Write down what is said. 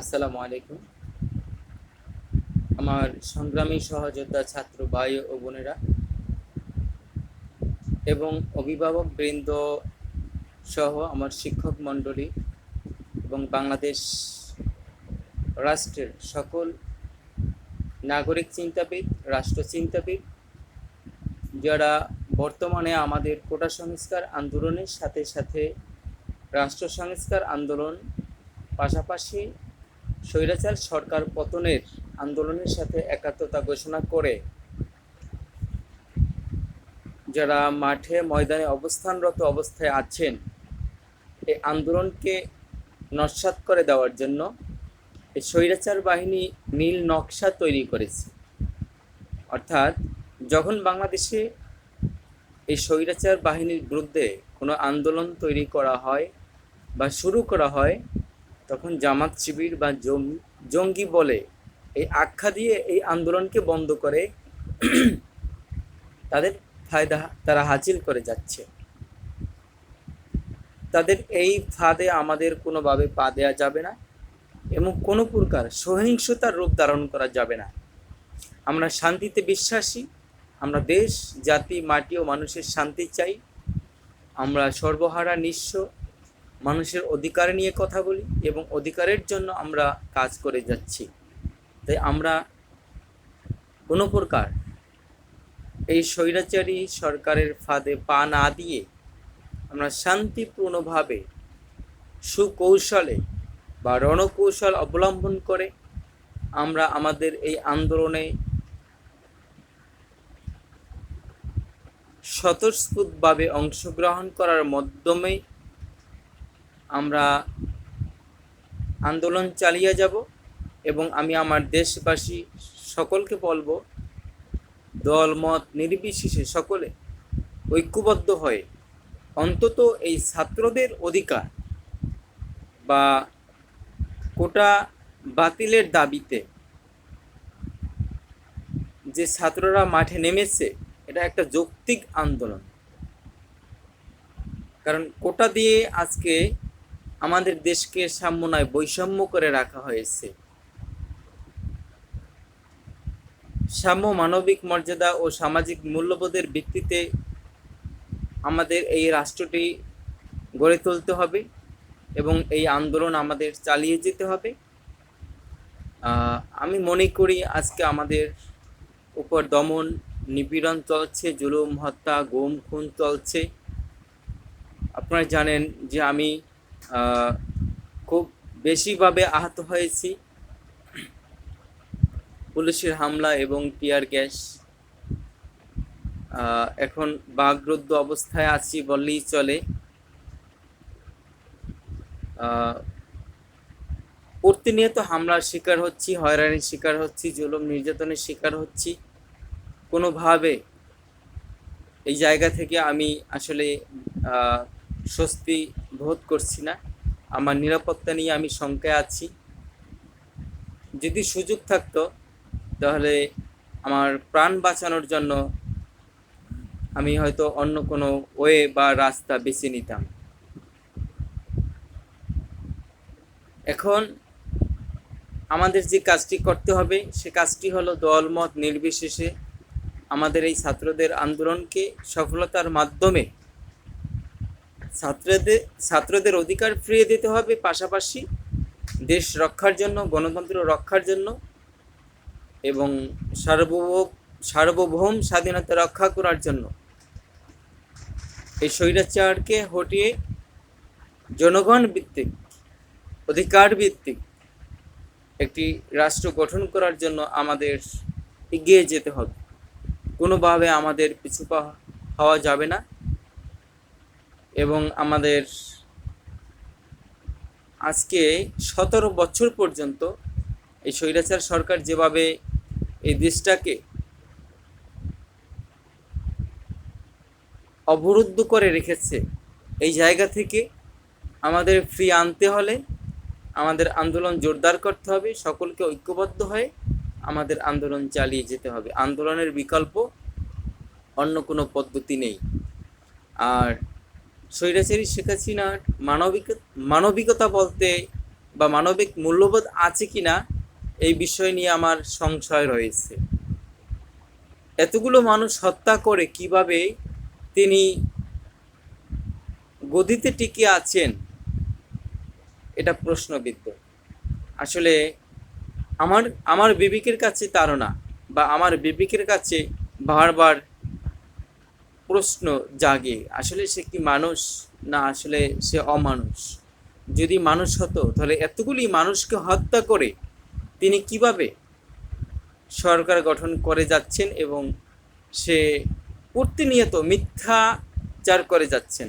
আসসালামু আলাইকুম। আমার সংগ্রামী সহযোদ্ধা ছাত্র ভাই ও বোনেরা এবং অভিভাবক বৃন্দ সহ আমার শিক্ষক মণ্ডলী এবং বাংলাদেশ রাষ্ট্রের সকল নাগরিক চিন্তাবিদ, রাষ্ট্র চিন্তাবিদ যারা বর্তমানে আমাদের কোটা সংস্কার আন্দোলনের সাথে সাথে রাষ্ট্র সংস্কার আন্দোলন পাশাপাশি স্বৈরাচার সরকার পতনের আন্দোলনের সাথে একাত্মতা ঘোষণা করে। যারা মাঠে ময়দানে অবস্থানরত অবস্থায় আছেন এই আন্দোলনকে নস্বাত করে দেওয়ার জন্য এই স্বৈরাচার বাহিনী নীল নকশা তৈরি করেছে। অর্থাৎ যখন বাংলাদেশে এই স্বৈরাচার বাহিনীর বিরুদ্ধে কোনো আন্দোলন তৈরি করা হয় বা শুরু করা হয় তখন জামাত শিবির বা জঙ্গি জঙ্গি বলে এই আখ্যা দিয়ে এই আন্দোলনকে বন্ধ করে তাদের ফায়দা, তারা হাসিল করে যাচ্ছে। তাদের এই ফাঁদে আমাদের কোনোভাবে পা দেওয়া যাবে না এবং কোনো প্রকার সহিংসতার রূপ ধারণ করা যাবে না। আমরা শান্তিতে বিশ্বাসী, আমরা দেশ, জাতি, মাটি ও মানুষের শান্তি চাই। আমরা সর্বহারা নিঃস্ব মানুষের অধিকার নিয়ে কথা বলি এবং অধিকারের জন্য আমরা কাজ করে যাচ্ছি। তাই আমরা কোনো প্রকার এই স্বৈরাচারী সরকারের ফাঁদে পা না দিয়ে আমরা শান্তিপূর্ণভাবে সুকৌশলে বা রণকৌশল অবলম্বন করে আমরা আমাদের এই আন্দোলনে স্বতঃস্ফূর্তভাবে অংশগ্রহণ করার মাধ্যমে আমরা আন্দোলন চালিয়ে যাব এবং আমি আমার দেশবাসী সকলকে বলব, দল, মত নির্বিশেষে সকলে ঐক্যবদ্ধ হয়ে অন্তত এই ছাত্রদের অধিকার বা কোটা বাতিলের দাবিতে যে ছাত্ররা মাঠে নেমেছে, এটা একটা যৌক্তিক আন্দোলন। কারণ কোটা দিয়ে আজকে আমাদের দেশকে সাম্যনায় বৈষম্য করে রাখা হয়েছে। সাম্য মানবিক মর্যাদা ও সামাজিক মূল্যবোধের ভিত্তিতে আমাদের এই রাষ্ট্রটি গড়ে তুলতে হবে এবং এই আন্দোলন আমাদের চালিয়ে যেতে হবে। আমি মনে করি আজকে আমাদের উপর দমন নিপীড়ন চলছে, জুলুম, হত্যা, গুম, খুন চলছে। আপনারা জানেন যে আমি খুব বেশিভাবে আহত হয়েছি। পুলিশের হামলা এবং টিয়ার গ্যাস। এখন বাগরুদ্ধ অবস্থায় আছি বললেই চলে। প্রতিনিয়ত হামলার শিকার হচ্ছি, হয়রানির শিকার হচ্ছি, জুলুম নির্যাতনের শিকার হচ্ছি। কোনোভাবে এই জায়গা থেকে আমি আসলে স্বস্তি বোধ করছি না। আমার নিরাপত্তা নিয়ে আমি শঙ্কায় আছি। যদি সুযোগ থাকতো, তাহলে আমার প্রাণ বাঁচানোর জন্য আমি হয়তো অন্য কোনো ওয়ে বা রাস্তা বেছে নিতাম। এখন আমাদের যে কাজটি করতে হবে, সে কাজটি হলো দলমত নির্বিশেষে আমাদের এই ছাত্রদের আন্দোলনকে সফলতার মাধ্যমে ছাত্রদের ছাত্রদের অধিকার ফিরিয়ে দিতে হবে পাশাপাশি দেশ রক্ষার জন্য, গণতন্ত্র রক্ষার জন্য এবং সার্বভৌম সার্বভৌম স্বাধীনতা রক্ষা করার জন্য। এই স্বৈরাচারকে হটিয়ে জনগণ ভিত্তিক, অধিকার ভিত্তিক একটি রাষ্ট্র গঠন করার জন্য আমাদের এগিয়ে যেতে হবে। কোনোভাবে আমাদের পিছু পা হওয়া যাবে না। এবং আমাদের আজকে সতেরো বছর পর্যন্ত এই স্বৈরাচার সরকার যেভাবে এই দেশটাকে অবরুদ্ধ করে রেখেছে, এই জায়গা থেকে আমাদের ফ্রি আনতে হলে আমাদের আন্দোলন জোরদার করতে হবে, সকলকে ঐক্যবদ্ধ হয়ে আমাদের আন্দোলন চালিয়ে যেতে হবে। আন্দোলনের বিকল্প অন্য কোনো পদ্ধতি নেই। আর স্বৈরাচারী শেখ হাসিনার মানবিক, মানবিকতা বলতে বা মানবিক মূল্যবোধ আছে কি না এই বিষয় নিয়ে আমার সংশয় রয়েছে। এতগুলো মানুষ হত্যা করে কীভাবে তিনি গদিতে টিকে আছেন, এটা প্রশ্নবিদ্ধ। আসলে আমার আমার বিবেকের কাছে তারা বা আমার বিবেকের কাছে বারবার প্রশ্ন জাগে, আসলে সে কি মানুষ না আসলে সে অমানুষ? যদি মানুষ হতো, তাহলে এতগুলি মানুষকে হত্যা করে তিনি কীভাবে সরকার গঠন করে যাচ্ছেন এবং সে প্রতিনিয়ত মিথ্যাচার করে যাচ্ছেন?